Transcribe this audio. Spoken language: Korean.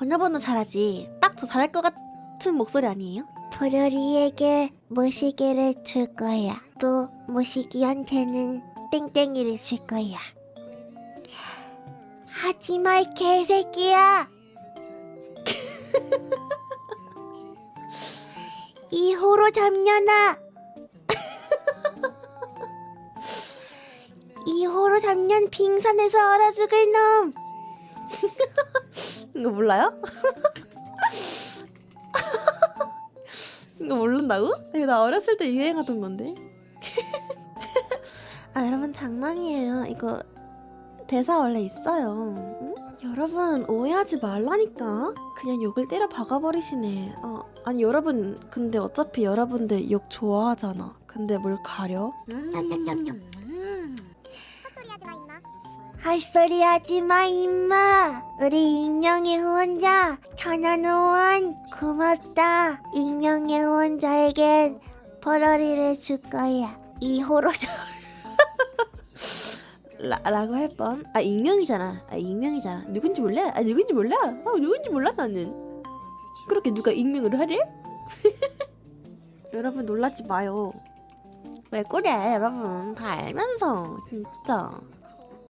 번호번호 잘하지. 딱더 잘할 것 같은 목소리 아니에요? 포로리에게 모시기를 줄 거야. 또 모시기한테는 땡땡이를 줄 거야. 하지마 이 개새끼야. 이 호로 잡년아. 이 호로 잡년 빙산에서 얼어 죽을 놈. 이거 몰라요? 이거 모른다고? 이거 나 어렸을 때 유행하던 건데. 아 여러분 장난이에요. 이거 대사 원래 있어요. 응? 여러분 오해하지 말라니까. 그냥 욕을 때려 박아버리시네. 어, 아니 여러분 근데 어차피 여러분들 욕 좋아하잖아. 근데 뭘 가려? 냠냠냠냠. 헛소리 하지 마, 임마. 우리 익명의 후원자, 천원 후원, 고맙다. 익명의 후원자에겐 버러리를 줄 거야. 이 호로 라, 라고 할 뻔. 아 익명이잖아. 아 익명이잖아. 누군지 몰라? 아 누군지 몰라? 아 누군지 몰라 나는. 그렇게 누가 익명을 하래? 여러분 놀라지 마요. 왜 그래 여러분 다 알면서 진짜.